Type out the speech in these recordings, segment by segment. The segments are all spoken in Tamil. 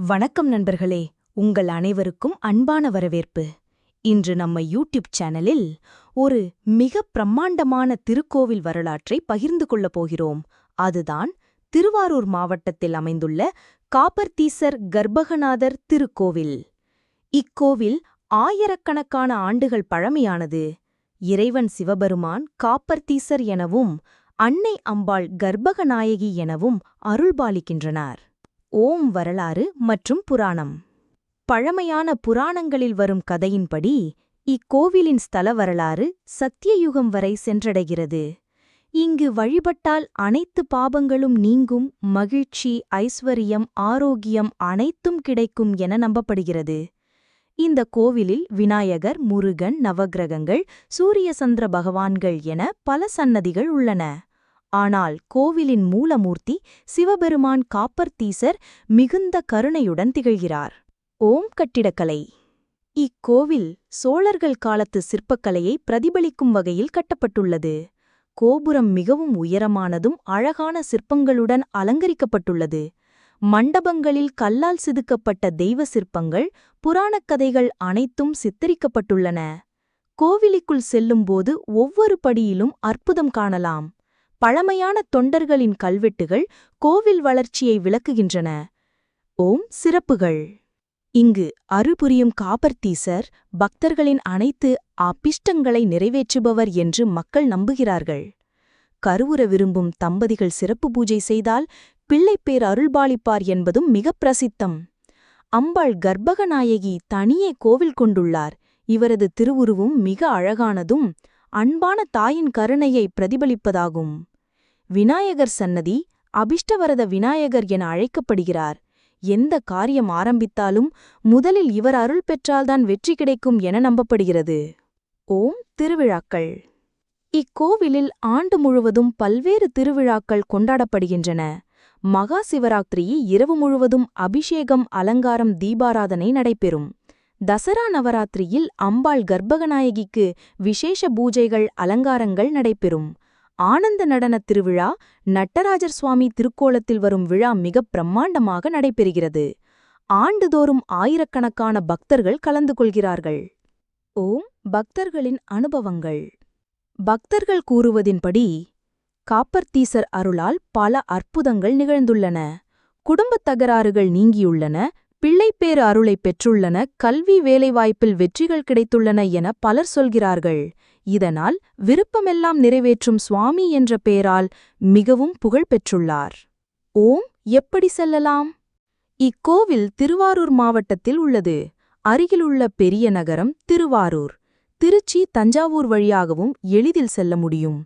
வணக்கம் நண்பர்களே உங்கள் அனைவருக்கும் அன்பான வரவேற்பு. இன்று நம்ம யூடியூப் சேனலில் ஒரு மிக பிரம்மாண்டமான திருக்கோவில் வரலாற்றை பகிர்ந்து கொள்ளப் போகிறோம். அதுதான் திருவாரூர் மாவட்டத்தில் அமைந்துள்ள காப்பர்தீசர் கர்ப்பகநாதர் திருக்கோவில். இக்கோவில் ஆயிரக்கணக்கான ஆண்டுகள் பழமையானது. இறைவன் சிவபெருமான் காப்பர்தீசர் எனவும் அன்னை அம்பாள் கர்ப்பகநாயகி எனவும் அருள்பாலிக்கின்றனர். ஓம் வரலாறு மற்றும் புராணம். பழமையான புராணங்களில் வரும் கதையின்படி இக்கோவிலின் ஸ்தல வரலாறு சத்தியயுகம் வரை சென்றடைகிறது. இங்கு வழிபட்டால் அனைத்து பாபங்களும் நீங்கும் மகிழ்ச்சி ஐஸ்வரியம் ஆரோக்கியம் அனைத்தும் கிடைக்கும் என நம்பப்படுகிறது. இந்த கோவிலில் விநாயகர் முருகன் நவக்கிரகங்கள் சூரிய சந்திர பகவான்கள் என பல சன்னதிகள் உள்ளன. ஆனால் கோவிலின் மூலமூர்த்தி சிவபெருமான் காப்பர்தீசர் மிகுந்த கருணையுடன் திகழ்கிறார். ஓம் கட்டிடக்கலை. இக்கோவில் சோழர்கள் காலத்து சிற்பக்கலையை பிரதிபலிக்கும் வகையில் கட்டப்பட்டுள்ளது. கோபுரம் மிகவும் உயரமானதும் அழகான சிற்பங்களுடன் அலங்கரிக்கப்பட்டுள்ளது. மண்டபங்களில் கல்லால் செதுக்கப்பட்ட தெய்வ சிற்பங்கள் புராணக் கதைகள் அனைத்தும் சித்தரிக்கப்பட்டுள்ளன. கோவிலுக்குள் செல்லும்போது ஒவ்வொரு படியிலும் அற்புதம் காணலாம். பழமையான தொண்டர்களின் கல்வெட்டுகள் கோவில் வளர்ச்சியை விளக்குகின்றன. ஓம் சிறப்புகள். இங்கு அருபுரியும் காபர்தீசர் பக்தர்களின் அனைத்து அபிஷ்டங்களை நிறைவேற்றுபவர் என்று மக்கள் நம்புகிறார்கள். கருவுற விரும்பும் தம்பதிகள் சிறப்பு பூஜை செய்தால் பிள்ளைப்பேர் அருள்பாலிப்பார் என்பதும் மிகப் பிரசித்தம். அம்பாள் கர்ப்பகநாயகி தனியே கோவில் கொண்டுள்ளார். இவரது திருவுருவும் மிக அழகானதும் அன்பான தாயின் கருணையை பிரதிபலிப்பதாகும். விநாயகர் சன்னதி அபிஷ்டவரத விநாயகர் என அழைக்கப்படுகிறார். எந்த காரியம் ஆரம்பித்தாலும் முதலில் இவர் அருள் பெற்றால்தான் வெற்றி கிடைக்கும் என நம்பப்படுகிறது. ஓம் திருவிழாக்கள். இக்கோவிலில் ஆண்டு முழுவதும் பல்வேறு திருவிழாக்கள் கொண்டாடப்படுகின்றன. மகா சிவராத்திரி இரவு முழுவதும் அபிஷேகம் அலங்காரம் தீபாராதனை நடைபெறும். தசரா நவராத்திரியில் அம்பாள் கர்ப்பகநாயகிக்கு விசேஷ பூஜைகள் அலங்காரங்கள் நடைபெறும். ஆனந்த நடனத் திருவிழா நட்டராஜர் சுவாமி திருக்கோலத்தில் வரும் விழா மிகப் பிரம்மாண்டமாக நடைபெறுகிறது. ஆண்டுதோறும் ஆயிரக்கணக்கான பக்தர்கள் கலந்து கொள்கிறார்கள். ஓம் பக்தர்களின் அனுபவங்கள். பக்தர்கள் கூறுவதின்படி காப்பர்தீசர் அருளால் பல அற்புதங்கள் நிகழ்ந்துள்ளன. குடும்பத் தகராறுகள் நீங்கியுள்ளன. பிள்ளைப்பேறு அருளை பெற்றுள்ளன கல்வி வேலைவாய்ப்பில் வெற்றிகள் கிடைத்துள்ளன என பலர் சொல்கிறார்கள். இதனால் விருப்பமெல்லாம் நிறைவேற்றும் சுவாமி என்ற பெயரால் மிகவும் புகழ் பெற்றுள்ளார். ஓம் எப்படி செல்லலாம்? இக்கோவில் திருவாரூர் மாவட்டத்தில் உள்ளது. அருகிலுள்ள பெரிய நகரம் திருவாரூர். திருச்சி தஞ்சாவூர் வழியாகவும் எளிதில் செல்ல முடியும்.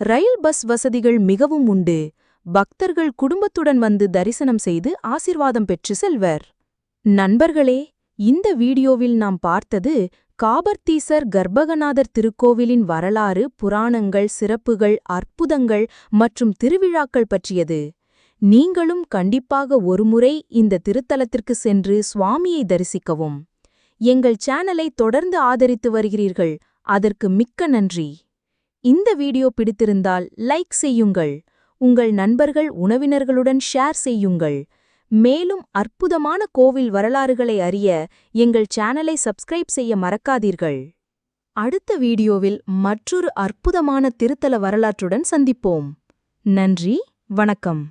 ரயில் பஸ் வசதிகள் மிகவும் உண்டு. பக்தர்கள் குடும்பத்துடன் வந்து தரிசனம் செய்து ஆசிர்வாதம் பெற்று செல்வர். நண்பர்களே இந்த வீடியோவில் நாம் பார்த்தது காபர்தீசர் கர்ப்பகநாதர் திருக்கோவிலின் வரலாறு புராணங்கள் சிறப்புகள் அற்புதங்கள் மற்றும் திருவிழாக்கள் பற்றியது. நீங்களும் கண்டிப்பாக ஒருமுறை இந்த திருத்தலத்திற்கு சென்று சுவாமியை தரிசிக்கவும். எங்கள் சேனலை தொடர்ந்து ஆதரித்து வருகிறீர்கள். அதற்கு மிக்க நன்றி. இந்த வீடியோ பிடித்திருந்தால் லைக் செய்யுங்கள். உங்கள் நண்பர்கள் உணவினர்களுடன் ஷேர் செய்யுங்கள். மேலும் அற்புதமான கோவில் வரலாறுகளை அறிய எங்கள் சேனலை சப்ஸ்கிரைப் செய்ய மறக்காதீர்கள். அடுத்த வீடியோவில் மற்றொரு அற்புதமான திருத்தல வரலாற்றுடன் சந்திப்போம். நன்றி வணக்கம்.